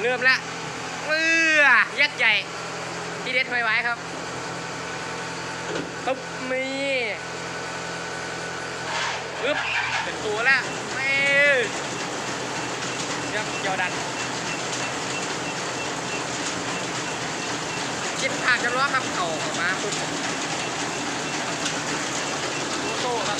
เริ่มล้วเอื้อยักษ์ใหญ่ ที่เด็ดไว้ไว้ครับตุ๊บมีปึ๊บเป็นตัวล้วไม่ครับเกี่ยวดันคิดผ่านจะร้อครับเข่าออกมาปุ๊บโต้ครับ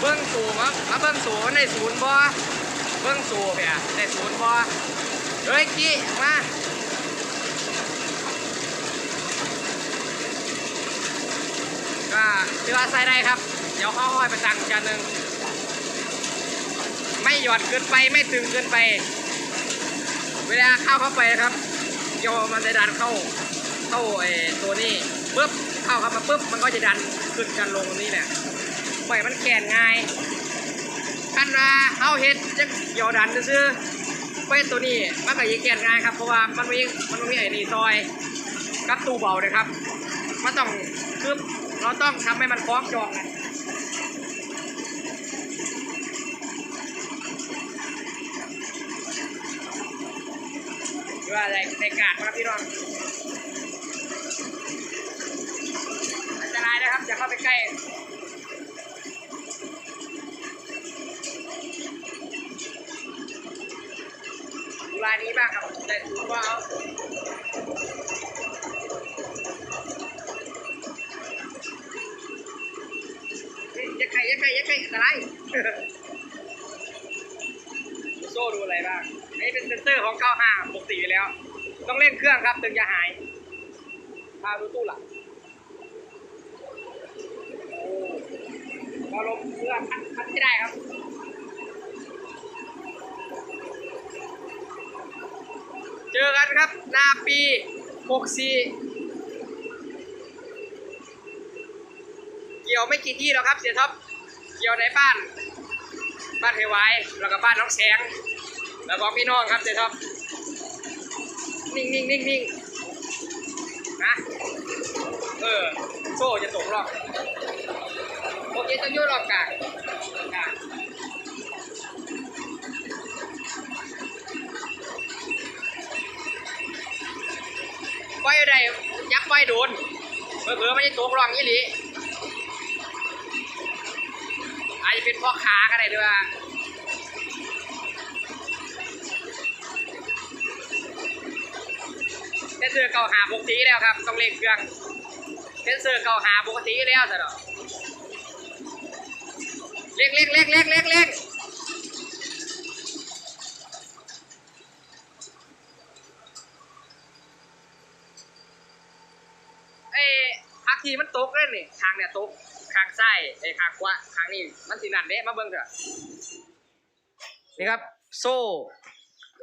เบื้องสูงครับมา เบื้องสูงในศูนย์บ่เบื้องสูงเปียในศูนย์บ่เฮ้ยกี้มาก็ถือว่าใส่ได้ครับ เดี๋ยวค่อยไปตังจานหนึ่งไม่หย่อนเกินไปไม่ตึงเกินไป เวลาเข้าเข้าไปนะครับเกี่ยวมันจะดันเข้าเข้าไอ้ตัวนี้ปุ๊บเข้าเข้ามาปุ๊บมันก็จะดันขึ้นกันลงนี่แหละปล่อยมันแขนง่าย กันว่าเอาเห็ดจะเกี่ยวดันซื้อๆไปตัวนี้มันก็ยิ่งแขนง่ายครับเพราะว่ามันมีมันมีไอ้นี่ซอยกับตู้เบาเลยครับมันต้องคือเราต้องทำให้มันคล้องจองนหรือว่าอะไรในกาดครับพี่น้องอันตรายนะครับอย่าเข้าไปใกล้ายนี้บ้างครับแต่ถือว่าเอาเฮ้ยอย่าไข่อย่าไข่อย่าไข่อันตรายโซ่ดูอะไรบ้างอันนี้เป็นเซนเซอร์ของ95ปกติอยู่แล้ว ต้องเล่นเครื่องครับถึงจะหายพาดูตู้หลังโอ้พอลมเครื่องคัดคัดไม่ได้ครับ เจอกันครับ หน้าปี 64 เกี่ยวไม่กี่ที่หรอกครับเสียท็อปเกี่ยวในบ้าน บ้านเทวายแล้วก็บ้านน้องแสง แล้วก็พี่น้องครับเจ๊ท็อปนิ่งนิ่งนิ่งนิ่งนะ เออ โซ่จะตกรอบโอเคจะยุ่รอบกลาง ปล่อยได้ยักษ์ปล่อยโดนเผื่อๆมันจะตกร่องยี่หลีอาจจะเป็นพ่อค้าก็ได้ด้วยเทนเซอร์เก่าหาปกติแล้วครับ ต้องเล่นเครื่องเทนเซอร์เก่าหาปกติแล้วสิเนาะเล็กเล็กเล็กเล็กเล็กเล็กเอ้พั กทีมันตกเลยนี่ทางเนี่ยตกทางซ้ไอ้ทางขวาทางนี้มันสินันเด้มาเบิ่งเถอะนี่ครับ โซ่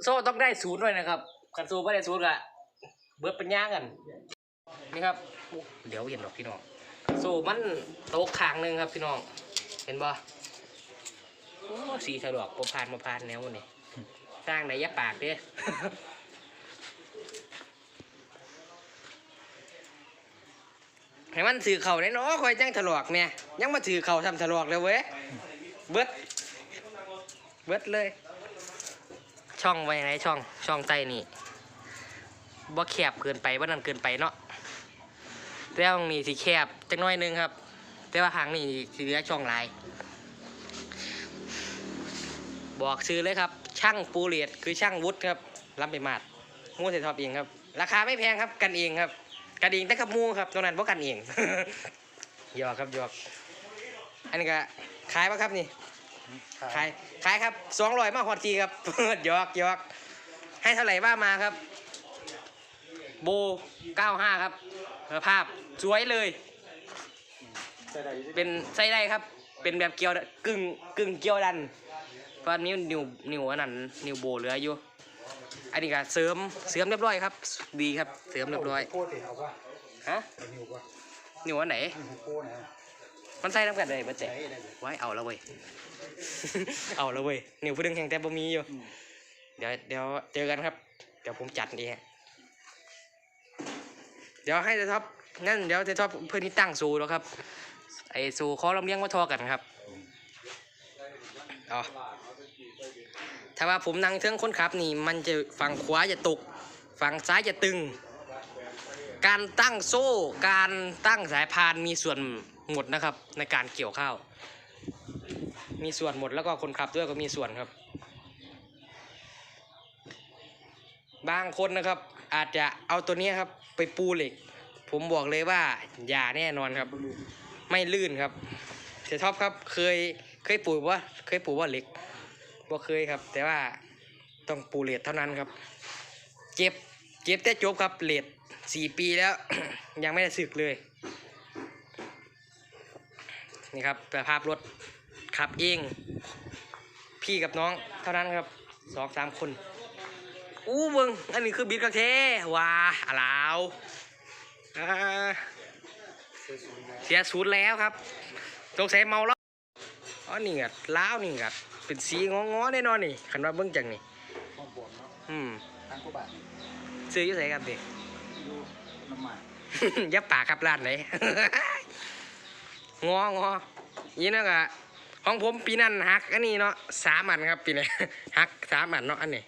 โซ่ต้องได้ศูนย์ด้วยนะครับขันซูไม่ได้ศูนย์อะเบิดปัญญากัน นี่ครับเดี๋ยวเห็นหรอกพี่น้องโซ่มันโตกข้างหนึ่งครับพี่น้อง เห็นบ่สีสะดวกประพานประพานแนวนี่สร้างไหนยะปากเด้ ให้มันถือเข่าได้เนาะคอยจังถลอกเนี่ยยังมาถือเข่าทำถลอกเลยเว้ยเบิดเบิดเลย ช่องไว้ไหนช่องช่องใต้นี่บ่แคบเกินไปบ่นั่นเกินไปเนาะแต่ว่างนี้สิแคบจักหน้อยนึงครับ แต่ว่าหางนี่สิเหลือช่องลาย บอกซื้อเลยครับ ช่างปูเรียดคือช่างวุฒิครับรับไปมาดมูเสร็จทอบเองครับ ราคาไม่แพงครับกันเองครับ กันเองแต่กับหมูครับตรงนั้นเพราะกันเองหยอกครับหยอกอันนี้ก็ขายปะครับนี่ขายขายครับสองร้อยมาฮอตทีครับหยอกหยอกให้เท่าไหร่ว่ามาครับ โบเก้าห้าครับภาพสวยเลย เป็นไส้ได้ครับ เป็นแบบเกียวกึ่งกึ่งเกียวดันตอนนี้นิวนิวอันนั้นนิวโบเหลืออยู่ อันนี้ก็เสริมเสริมเรียบร้อยครับ ดีครับเสริมเรียบร้อยโค้ดเดี๋ยวเอาว่าฮะนิวว่านิวอันไหนนิวโค้ดนะมันใส่น้ำกันได้บ่ใช้แต่ได้เลยไว้เอาแล้วเว้ยเอาแล้วเว้ยนิ้วผู้ดึงแห่งแต่บ่มีอยู่อืมเดี๋ยวเดี๋ยวเจอกันครับ เดี๋ยวผมจัดดีฮะเดี๋ยวให้เทท็อปงั้นเดี๋ยวเทท็อปเพื่อนที่ตั้งซูแล้วครับไอซูเขาลำเลียงมาทอกันครับอ๋อ ถ้าว่าผมนั่งเทิงคนขับนี่มันจะฝั่งขวาจะตก ฝั่งซ้ายจะตึง การตั้งโซ่ การตั้งสายพานมีส่วนหมดนะครับ ในการเกี่ยวข้าว มีส่วนหมดแล้วก็คนขับด้วยก็มีส่วนครับ บางคนนะครับ อาจจะเอาตัวนี้ครับ ไปปูเหล็ก ผมบอกเลยว่าอย่าแน่นอนครับ ไม่ลื่นครับเสียท็อปครับเคยเคยปูว่าเคยปูว่าเหล็ก บ่เคยครับ แต่ว่าต้องปูเล็กเท่านั้นครับ เจ็บเจ็บแต่จบครับเล็กสี่ปีแล้ว ยังไม่ได้สึกเลย นี่ครับสภาพรถขับเอง พี่กับน้องเท่านั้นครับสองสามคน อู้มึงอันนี้คือบิดกระเทว้าอะลาวอ่าเสียศูนย์แล้วครับสงสัยเมาแล้วอ๋อนี่กัล้าวนี่กั เป็นสีงองอๆแน่นอนนี่ขันว่าเบิ้งจังนี่ข้อมบวมเนาะอืมทั้งกูบาทซื้ออยี่ไสครับเด็กดูน้ำมันยับปากครับร้านไหน งองอยี่นั่นกะของผมปีนั้นหักอันนี้เนาะสามอันครับปีนี้หักสามอันเนาะอันนี้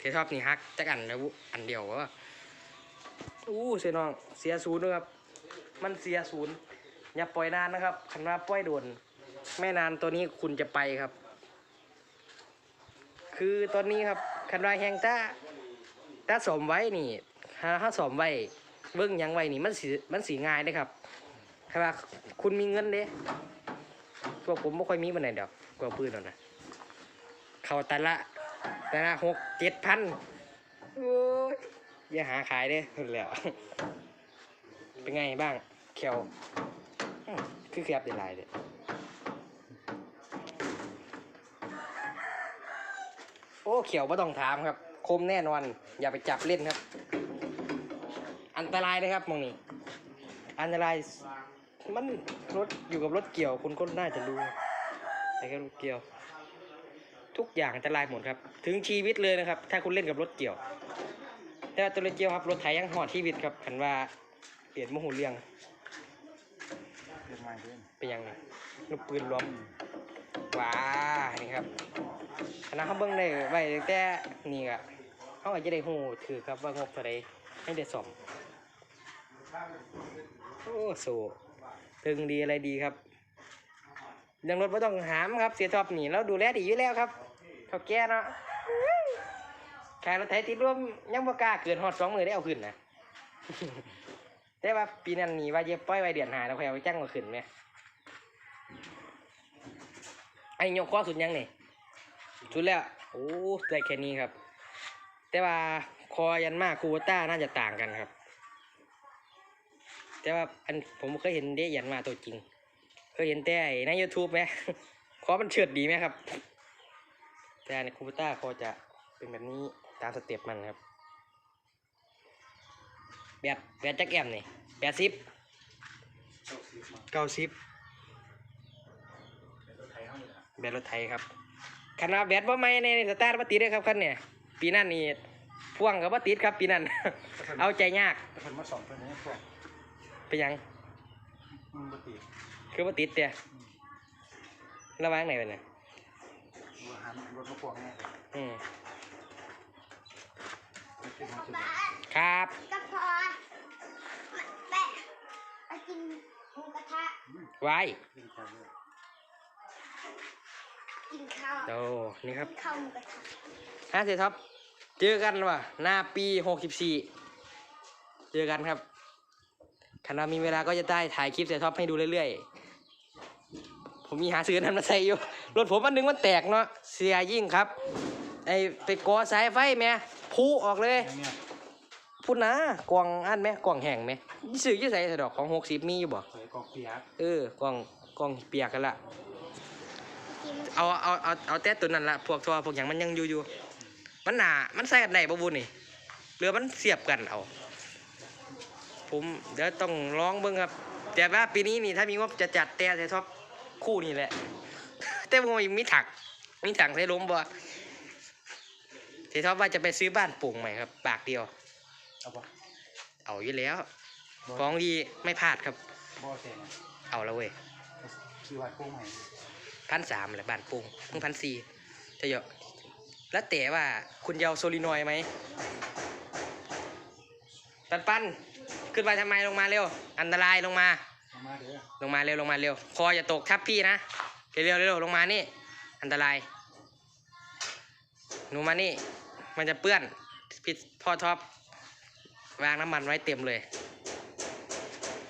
ที่ชอบนี่ฮักจักอันแล้วอันเดียววะอู้เสียน้องเสียศูนย์ด้วยครับ มันเสียศูนย์อย่าปล่อยนานนะครับคันว่าปล่อยโดน ไม่นานตัวนี้คุณจะไปครับ คือตอนนี้ครับคันว่าแหงถ้าถ้าสมไว้นี่ถ้าถ้าสมไว้เบิ้งหยังไว้นี่มันสีมันสีง่ายเลยครับคันว่าคุณมีเงินเด้พวกผมไม่ค่อยมีมันไหนเดียวกว่าปืนหรอกนะเขาแต่ละแต่ละหกเจ็ดพันโอ้ยอย่าหาขายเด้เพิ่นแหล้วเป็นไงบ้างเขียวอืมคือเขียบได้หลายเด้ โอ้เขียวไม่ต้องถามครับ คมแน่นอน อย่าไปจับเล่นครับ อันตรายเลยครับมองนี้อันตรายมันรถอยู่กับรถเกี่ยวคุณก็น่าจะรู้แต่แค่รถเกี่ยว ทุกอย่างอันตรายหมดครับ ถึงชีวิตเลยนะครับ ถ้าคุณเล่นกับรถเกี่ยว แต่ว่าตัวรถเกี่ยวครับรถไถยังหอดชีวิตครับคันว่าเปลี่ยนโมโหเรียงเรื่องใหม่ด้วยเป็นยังไงลูกปืนล้อม ว้านี่ครับคณะเขาเบิ้งได้ไว้ตั้งแต่นี่อะเขาอาจจะได้หูถือครับว่างบเท่าไรให้ได้สมโอ้โซตึงดีอะไรดีครับเรื่องรถไม่ต้องหามครับ เสียท็อปนี่เราดูแลดีอยู่แล้วครับเขาแก่เนาะขายรถไถติดร่วมยังบ่กล้าเกินฮอดสองมือได้เอาขึ้นนะแต่ว่าปีนั้นนี่ว่าเย็บปล่อยไว้เดือนหาแล้วค่อยเอาไปจ้างมาขึ้นไหม ไอ้ยกข้อสุดยังนี่สุดแล้วโอ้ได้แค่นี้ครับ แต่ว่าคอยันมากคูโบต้าน่าจะต่างกันครับ แต่ว่าอันผมเคยเห็นเดยันมาตัวจริง เคยเห็นแต่ในยูทูบไหมคอมันเฉิดดีไหมครับ แต่ในคูโบต้าคอจะเป็นแบบนี้ตามสเต็ปมันครับ แบบแบบจักแอมนี่แปดสิบเก้าสิบ รถไทยเข้าเลยนะ แบบรถไทยครับขนาดแบบว่าไม่ในสตาร์ทมาติดเลยครับคันเนี่ยปีนั้นนี่พ่วงกับว่าติดครับปีนั้น เอาใจยากแต่คนมาสองคนนี้พวกไปยังมึงปกติคือว่าติดเตี่ยระวังไหนไปเนี่ยดูหันรถมาพวกเนี่ยอืมไม่เป็นมาจุดครับก็พอแปะไปกินหมูกระทะ ไว้ขึ้นกันเลย กินข้าวโอ้นี่ครับกินข้าวหมูกระทะฮะเสียท็อปเจอกันว่ะหน้าปีหกสิบสี่เจอกันครับขณะมีเวลาก็จะได้ถ่ายคลิปเสียท็อปให้ดูเรื่อยๆ ผมมีหาซื้อนั้นมาใส่อยู่ รถผมมันนึงมันแตกเนาะ เสียยิ่งครับ ไอไปกอสายไฟแม่พูออกเลยอย่างเนี้ยพูดนะกล่องอันไหมกล่องแห้งไหมซื้อยี่ใส่สะดอกของหกสิบมีอยู่บ่ใส่กอกเปียก เออกล่องกล่องเปียกกันละกิน เอาเอาเอาเอาแต่ตัวนั้นละพวกทัวพวกอย่างมันยังอยู่อยู่มันหนามันใส่กันได้บ่บุญนี่เรือมันเสียบกันเอา ผมเดี๋ยวต้องลองเบิ่งครับ แต่ว่าปีนี้นี่ถ้ามีงบจะจัดแต่แต่ชอบคู่นี่แหละ แต่ผมยังมีถังมีถังใส่ลมบ่เทท็อปว่าจะไปซื้อบ้านปลูกใหม่ครับปากเดียว เอาปะเอาอยู่แล้วของดีไม่พลาดครับ บ่แซงเอาแล้วเว้ย ขี่วัดโป้งใหม่ พันสามแหละบ้านปรุงเพิ่งพันสี่จะเยอะแล้วแต่ว่าคุณจะเอาโซลินอยด์ไหมปันปันขึ้นไปทำไมลงมาเร็ว อันตรายลงมาเอามาเด้อลงมาเร็วลงมาเร็วคออย่าตกทับพี่นะเร็วเร็วเร็วลงมานี่ อันตรายหนูมานี่ มันจะเปื้อนพี่พ่อท็อปวางน้ำมันไว้เต็มเลย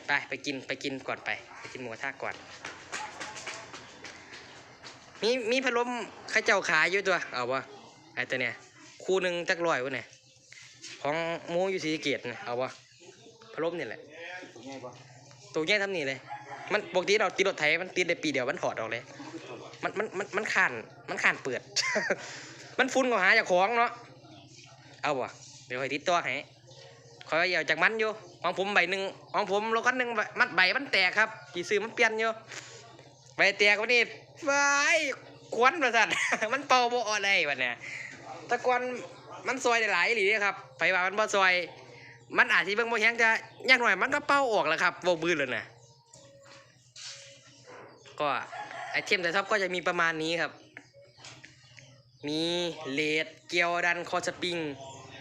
ไปไปกินไปกินก่อนไป ไปกินหมูกระทะก่อน มีมีพัดลมข้าเจ้าขายอยู่ตัว เอาวะไอ้ตัวเนี้ยคู่หนึ่งจักร้อยวะเนี่ยของมูอยู่สีสะเกตเนี่ยเอาวะพัดลมนี่แหละ ตัวใหญ่ปะตัวแย่ทำนี่เลย มันปกติเราตีรถไถมันตีได้ปีเดียวมันถอดออกเลย มันมันมันมันขานมันขานเปิด มันฟุ้นก็หาจากของเนาะ เอาบ่เดี๋ยวคอยติดตัวให้คอยเอาจากมันอยู่ของผมใบหนึ่งของผมรถคันหนึ่งใบมัดใบมันแตกครับกี่ซื้อมันเปลี่ยนอยู่ ใบแตกวันนี้ไว้ควนประสันมันเป่าบ่ออะไรวะเนี่ยตะกอนมันซอยได้หลายอีหลีครับไปว่ามันบ่ซอย มันอาจจะเบิ่งบ่แข็งจะยากหน่อยมันก็เป่าออกแล้วครับโบบืนเลยนะก็ไอเทมแต่ท็อปก็จะมีประมาณนี้ครับ มีเลดเกียวดันคอสปริง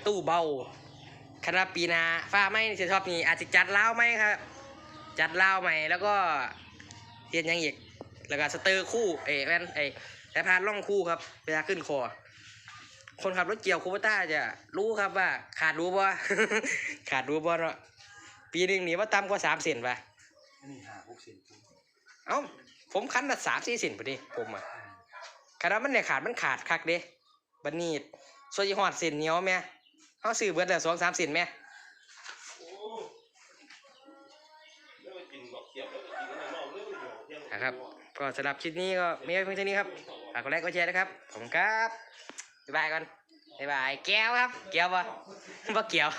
ตู้เบาคณะปีนาฟ้าไหมเสียท็อปนี่อาจจะจัดเล้าไหมครับ จัดเล้าวใหมแล้วก็เทียนยังอีก แล้วก็สเตอร์คู่เอ้แว่นไอ้สายพานล่องคู่ครับเวลาขึ้นคอ คนขับรถเกี่ยวคูปต้าจะรู้ครับว่า ขาดรู้บ่ ขาดรู้บ่เนาะปีหนึ่งนี่ว่าต่ำกว่าสามเซนป่ะอันนี้หาพวกเศษปูนเอ้าผมคันละสามสี่เซนพอดีผมอะขาดว่ามันเนี่ยขาดมันขาดคักเด้บันนี้ส่วนยี่หอดเซนเหนียวแม่เขาซื้อเบิดแล้วสองสามเซนแม่นะครับ ก็สำหรับคลิปนี้ก็มีไว้เพียงเท่านี้ครับฝากกดไลค์กดแชร์นะครับผมครับบ๊ายบายก่อนบ๊ายบายแก้วครับแก้วปะบ่เกี่ยว